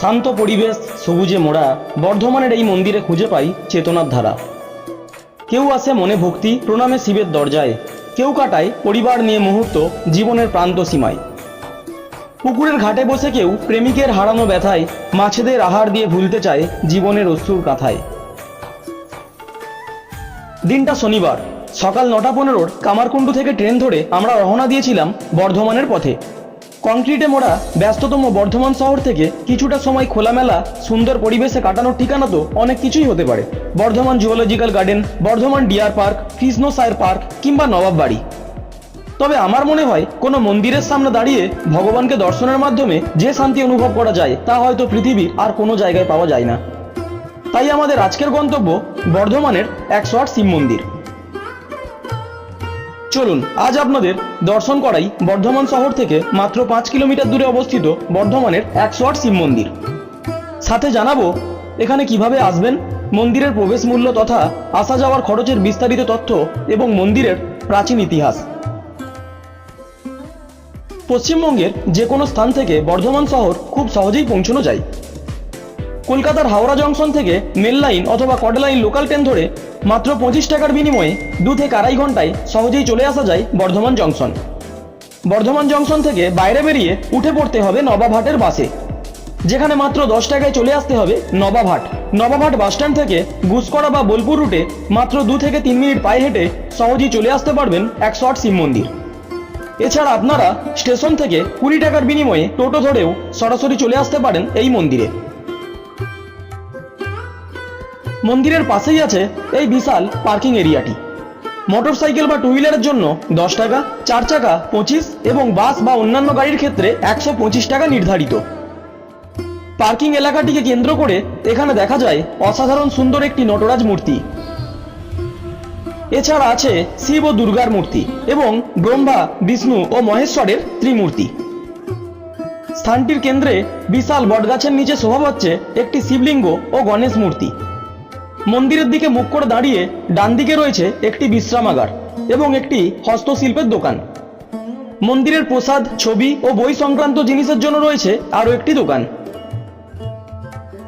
শান্ত পরিবেশ, সবুজে মোড়া, বর্ধমানের এই মন্দিরে খুঁজে পাই চেতনার ধারা। কেউ আসে মনে ভক্তি, প্রণামে শিবের দরজায়। কেউ কাটায় পরিবার নিয়ে মুহূর্ত, জীবনের প্রান্ত সীমায়। পুকুরের ঘাটে বসে কেউ প্রেমিকের হারানো ব্যথায়, মাছেদের আহার দিয়ে ভুলতে চায় জীবনের অশ্রুর কাথায়। দিনটা শনিবার। সকাল নটা পনেরোর কামারকুণ্ডু থেকে ট্রেন ধরে আমরা রওনা দিয়েছিলাম বর্ধমানের পথে। কংক্রিটে মোড়া ব্যস্ততম বর্ধমান শহর থেকে কিছুটা সময় খোলামেলা, সুন্দর পরিবেশে কাটানোর ঠিকানা তো অনেক কিছুই হতে পারে। Bardhaman zoological garden Bardhaman deer park Krishna Sayer park কিংবা নবাব বাড়ি। তবে আমার মনে হয়, কোনো মন্দিরের সামনে দাঁড়িয়ে ভগবানকে দর্শনের মাধ্যমে যে শান্তি অনুভব করা যায়, তা হয়তো পৃথিবীর আর কোনো জায়গায় পাওয়া যায় না। তাই আমাদের আজকের গন্তব্য বর্ধমানের একশো আট শিব মন্দির। চলুন, আজ আপনাদের দর্শন করাই বর্ধমান শহর থেকে মাত্র পাঁচ কিলোমিটার দূরে অবস্থিত বর্ধমানের একশো আট শিব মন্দির। সাথে জানাব, এখানে কীভাবে আসবেন, মন্দিরের প্রবেশ মূল্য তথা আসা যাওয়ার খরচের বিস্তারিত তথ্য এবং মন্দিরের প্রাচীন ইতিহাস। পশ্চিমবঙ্গের যে কোনো স্থান থেকে বর্ধমান শহর খুব সহজেই পৌঁছানো যায়। কলকাতার হাওড়া জংশন থেকে মেল লাইন অথবা কড লাইন লোকাল ট্রেন ধরে মাত্র পঁচিশ টাকার বিনিময়ে দু থেকে আড়াই ঘন্টায় সহজেই চলে আসা যায় বর্ধমান জংশন। বর্ধমান জংশন থেকে বাইরে বেরিয়ে উঠে পড়তে হবে নবাবহাটের বাসে। যেখানে মাত্র দশ টাকায় চলে আসতে হবে নবাবহাট। নবাবহাট বাসস্ট্যান্ড থেকে গুসকরা বা বোলপুর রুটে মাত্র দু থেকে তিন মিনিট পায়ে হেঁটে সহজেই চলে আসতে পারবেন এক আট শিব মন্দির। এছাড়া আপনারা স্টেশন থেকে কুড়ি টাকার বিনিময়ে টোটো ধরেও সরাসরি চলে আসতে পারেন এই মন্দিরে। মন্দিরের পাশেই আছে এই বিশাল পার্কিং এরিয়াটি। মোটরসাইকেল বা টু হুইলারের জন্য দশ টাকা, চার চাকা, পঁচিশ এবং বাস বা অন্যান্য গাড়ির ক্ষেত্রে একশো পঁচিশ টাকা নির্ধারিত। পার্কিং এলাকাটিকে কেন্দ্র করে এখানে দেখা যায় অসাধারণ সুন্দর একটি নটরাজ মূর্তি। এছাড়া আছে শিব ও দুর্গার মূর্তি এবং ব্রহ্মা, বিষ্ণু ও মহেশ্বরের ত্রিমূর্তি। স্থানটির কেন্দ্রে বিশাল বটগাছের নিচে শোভা পাচ্ছে একটি শিবলিঙ্গ ও গণেশ মূর্তি। মন্দিরের দিকে মুখ করে দাঁড়িয়ে ডান দিকে রয়েছে একটি বিশ্রামাগার এবং একটি হস্তশিল্পের দোকান। মন্দিরের প্রসাদ, ছবি ও বই সংক্রান্ত জিনিসের জন্য রয়েছে আরও একটি দোকান।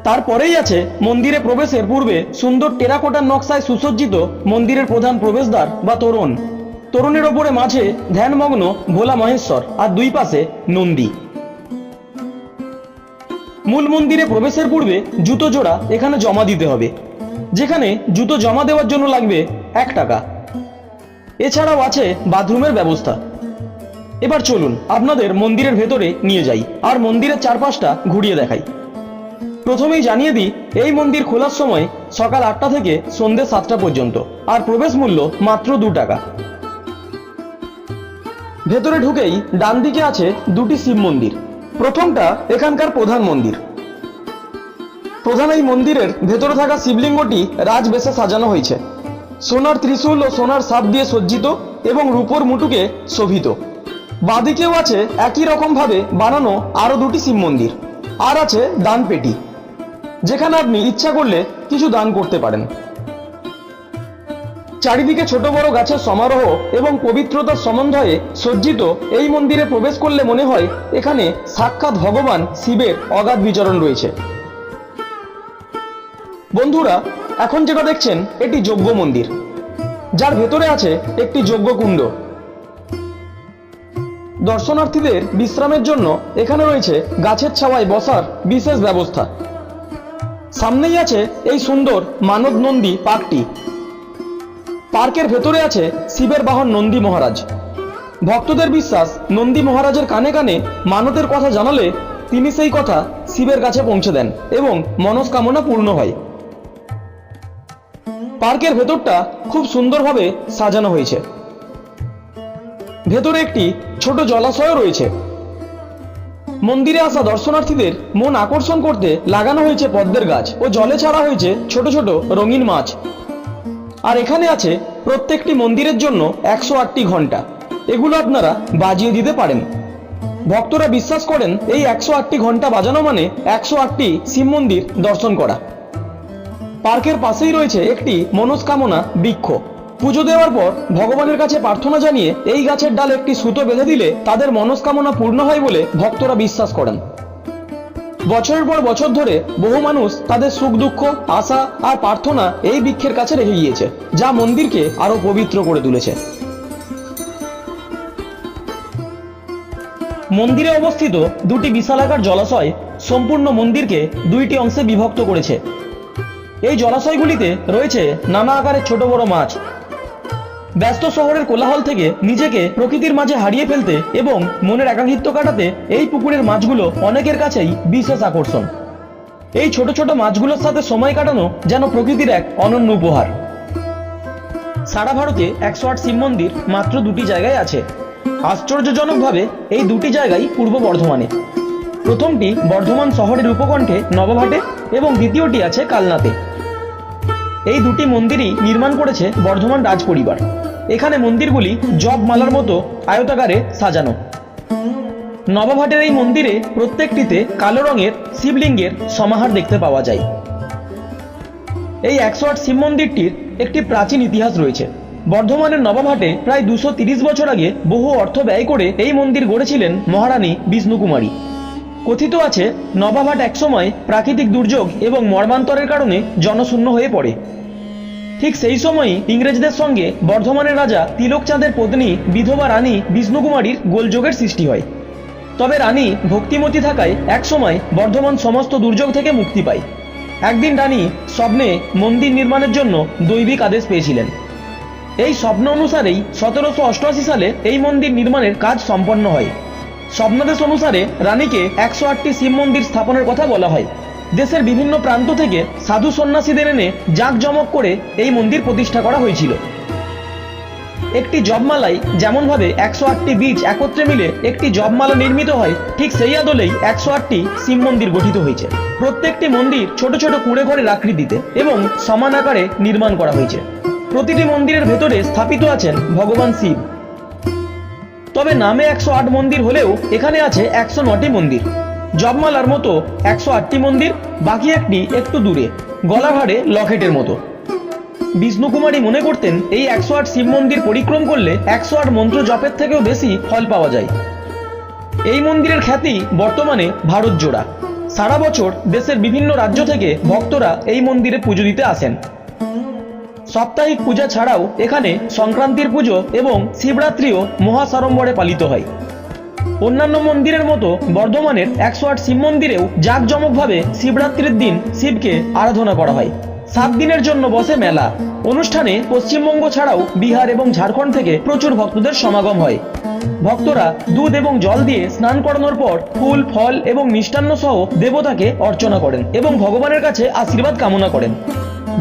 তারপরেই আছে মন্দিরে প্রবেশের পূর্বে সুন্দর টেরাকোটার নকশায় সুসজ্জিত মন্দিরের প্রধান প্রবেশদ্বার বা তোরণ। তোরণের ওপরে মাঝে ধ্যানমগ্ন ভোলা মহেশ্বর আর দুই পাশে নন্দী। মূল মন্দিরে প্রবেশের পূর্বে জুতো জোড়া এখানে জমা দিতে হবে। যেখানে জুতো জমা দেওয়ার জন্য লাগবে এক টাকা। এছাড়াও আছে বাথরুমের ব্যবস্থা। এবার চলুন আপনাদের মন্দিরের ভেতরে নিয়ে যাই আর মন্দিরের চারপাশটা ঘুরিয়ে দেখাই। প্রথমেই জানিয়ে দিই, এই মন্দির খোলার সময় সকাল আটটা থেকে সন্ধ্যে সাতটা পর্যন্ত আর প্রবেশ মূল্য মাত্র দু টাকা। ভেতরে ঢুকেই ডান দিকে আছে দুটি শিব মন্দির। প্রথমটা এখানকার প্রধান মন্দির। প্রধান এই মন্দিরের ভেতরে থাকা শিবলিঙ্গটি রাজবেশে সাজানো হয়েছে। সোনার ত্রিশূল ও সোনার সাপ দিয়ে সজ্জিত এবং রূপোর মুটুকে শোভিত। বাদিকেও আছে একই রকমভাবে বানানো আরও দুটি শিব মন্দির। আর আছে দান পেটি যেখানে আপনি ইচ্ছা করলে কিছু দান করতে পারেন। চারিদিকে ছোট বড় গাছের সমারোহ এবং পবিত্রতার সমন্বয়ে সজ্জিত এই মন্দিরে প্রবেশ করলে মনে হয় এখানে সাক্ষাৎ ভগবান শিবের অগাধ বিচরণ রয়েছে। বন্ধুরা, এখন যেটা দেখছেন, এটি যজ্ঞ মন্দির। যার ভেতরে আছে একটি যজ্ঞ কুণ্ড। দর্শনার্থীদের বিশ্রামের জন্য এখানে রয়েছে গাছের ছাওয়ায় বসার বিশেষ ব্যবস্থা। সামনেই আছে এই সুন্দর মানব নন্দী পার্কটি। পার্কের ভেতরে আছে শিবের বাহন নন্দী মহারাজ। ভক্তদের বিশ্বাস, নন্দী মহারাজের কানে কানে মানতের কথা জানালে তিনি সেই কথা শিবের কাছে পৌঁছে দেন এবং মনস্কামনা পূর্ণ হয়। পার্কের ভেতরটা খুব সুন্দরভাবে সাজানো হয়েছে। ভেতরে একটি ছোট জলাশয়ও রয়েছে। মন্দিরে আসা দর্শনার্থীদের মন আকর্ষণ করতে লাগানো হয়েছে পদ্মের গাছ ও জলে ছাড়া হয়েছে ছোট ছোট রঙিন মাছ। আর এখানে আছে প্রত্যেকটি মন্দিরের জন্য একশো আটটি ঘণ্টা এগুলো আপনারা বাজিয়ে দিতে পারেন। ভক্তরা বিশ্বাস করেন এই একশো আটটি ঘণ্টা বাজানো মানে একশো আটটি শিব মন্দির দর্শন করা। পার্কের পাশেই রয়েছে একটি মনস্কামনা বৃক্ষ। পুজো দেওয়ার পর ভগবানের কাছে প্রার্থনা জানিয়ে এই গাছের ডালে একটি সুতো বেঁধে দিলে তাদের মনস্কামনা পূর্ণ হয় বলে ভক্তরা বিশ্বাস করেন। বছরের পর বছর ধরে বহু মানুষ তাদের সুখ, দুঃখ, আশা আর প্রার্থনা এই বৃক্ষের কাছে রেখে গিয়েছে, যা মন্দিরকে আরও পবিত্র করে তুলেছে। মন্দিরে অবস্থিত দুটি বিশালাকার জলাশয় সম্পূর্ণ মন্দিরকে দুইটি অংশে বিভক্ত করেছে। এই জলাশয়গুলিতে রয়েছে নানা আকারের ছোট বড় মাছ। ব্যস্ত শহরের কোলাহল থেকে নিজেকে প্রকৃতির মাঝে হারিয়ে ফেলতে এবং মনের একাকিত্ব কাটাতে এই পুকুরের মাছগুলো অনেকের কাছেই বিশেষ আকর্ষণ। এই ছোট ছোট মাছগুলোর সাথে সময় কাটানো যেন প্রকৃতির এক অনন্য উপহার। সারা ভারতে একশো আট শিব মন্দির মাত্র দুটি জায়গায় আছে। আশ্চর্যজনকভাবে এই দুটি জায়গাই পূর্ব বর্ধমানে। প্রথমটি বর্ধমান শহরের উপকণ্ঠে নবঘাটে এবং দ্বিতীয়টি আছে কালনাতে। এই দুটি মন্দিরই নির্মাণ করেছে বর্ধমান রাজ পরিবার এখানে মন্দিরগুলি জব মালার মতো আয়তাকারে সাজানো। নবভাটের এই মন্দিরে প্রত্যেকটিতে কালো রঙের শিবলিঙ্গের সমাহার দেখতে পাওয়া যায়। এই একশো আট শিব মন্দিরটির একটি প্রাচীন ইতিহাস রয়েছে। বর্ধমানের নবাবহাটে প্রায় দুশো বছর আগে বহু অর্থ ব্যয় করে এই মন্দির গড়েছিলেন মহারানী বিষ্ণুকুমারী। কথিত আছে, নবাবহাট একসময় প্রাকৃতিক দুর্যোগ এবং মর্মান্তরের কারণে জনশূন্য হয়ে পড়ে। ঠিক সেই সময়ই ইংরেজদের সঙ্গে বর্ধমানের রাজা তিলকচাঁদের পত্নী বিধবা রানী বিষ্ণুকুমারীর গোলযোগের সৃষ্টি হয়। তবে রানী ভক্তিমতী থাকায় একসময় বর্ধমান সমস্ত দুর্যোগ থেকে মুক্তি পায়। একদিন রানী স্বপ্নে মন্দির নির্মাণের জন্য দৈবিক আদেশ পেয়েছিলেন। এই স্বপ্ন অনুসারেই সতেরোশো অষ্টআশি সালে এই মন্দির নির্মাণের কাজ সম্পন্ন হয়। স্বপ্নাদেশ অনুসারে রানীকে একশো আটটি শিব মন্দির স্থাপনের কথা বলা হয়। দেশের বিভিন্ন প্রান্ত থেকে সাধু সন্ন্যাসীদের এনে জাঁকজমক করে এই মন্দির প্রতিষ্ঠা করা হয়েছিল। একটি জবমালায় যেমনভাবে একশো আটটি বীজ একত্রে মিলে একটি জবমালা নির্মিত হয়, ঠিক সেই আদলেই একশো আটটি শিব মন্দির গঠিত হয়েছে। প্রত্যেকটি মন্দির ছোট ছোট কুঁড়ে ঘরের আকৃতিতে এবং সমান আকারে নির্মাণ করা হয়েছে। প্রতিটি মন্দিরের ভেতরে স্থাপিত আছেন ভগবান শিব। তবে নামে একশো আট মন্দির হলেও এখানে আছে একশো নটি মন্দির। জবমালার মতো একশো আটটি মন্দির, বাকি একটি একটু দূরে গলাঘাড়ে লকেটের মতো। বিষ্ণুকুমারী মনে করতেন এই একশো আট শিব মন্দির পরিক্রম করলে একশো আট মন্ত্র জপের থেকেও বেশি ফল পাওয়া যায়। এই মন্দিরের খ্যাতি বর্তমানে ভারত জোড়া। সারা বছর দেশের বিভিন্ন রাজ্য থেকে ভক্তরা এই মন্দিরে পুজো দিতে আসেন। সাপ্তাহিক পূজা ছাড়াও এখানে সংক্রান্তির পুজো এবং শিবরাত্রিও মহাসাড়ম্বরে পালিত হয়। অন্যান্য মন্দিরের মতো বর্ধমানের একশো আট শিব মন্দিরেও জাঁকজমকভাবে শিবরাত্রির দিন শিবকে আরাধনা করা হয়। সাত দিনের জন্য বসে মেলা। অনুষ্ঠানে পশ্চিমবঙ্গ ছাড়াও বিহার এবং ঝাড়খণ্ড থেকে প্রচুর ভক্তদের সমাগম হয়। ভক্তরা দুধ এবং জল দিয়ে স্নান করানোর পর ফুল, ফল এবং মিষ্টান্ন সহ দেবতাকে অর্চনা করেন এবং ভগবানের কাছে আশীর্বাদ কামনা করেন।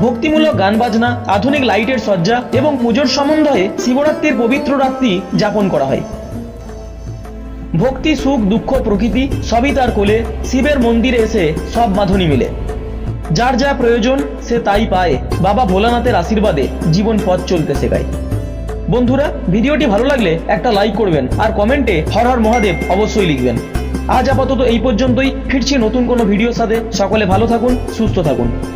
ভক্তিমূলক গান বাজনা, আধুনিক লাইটের সজ্জা এবং পুজোর সমন্বয়ে শিবরাত্রির পবিত্র রাত্রি যাপন করা হয়। ভক্তি, সুখ, দুঃখ, প্রকৃতি সবই তার কোলে শিবের মন্দিরে এসে সব বাঁধনি মিলে। যার যা প্রয়োজন সে তাই পায়। বাবা ভোলানাথের আশীর্বাদে জীবন পথ চলতে শেখায়। বন্ধুরা, ভিডিওটি ভালো লাগলে একটা লাইক করবেন আর কমেন্টে হর হর মহাদেব অবশ্যই লিখবেন। আজ আপাতত এই পর্যন্তই। ফিরছি নতুন কোনো ভিডিওর সাথে। সকলে ভালো থাকুন, সুস্থ থাকুন।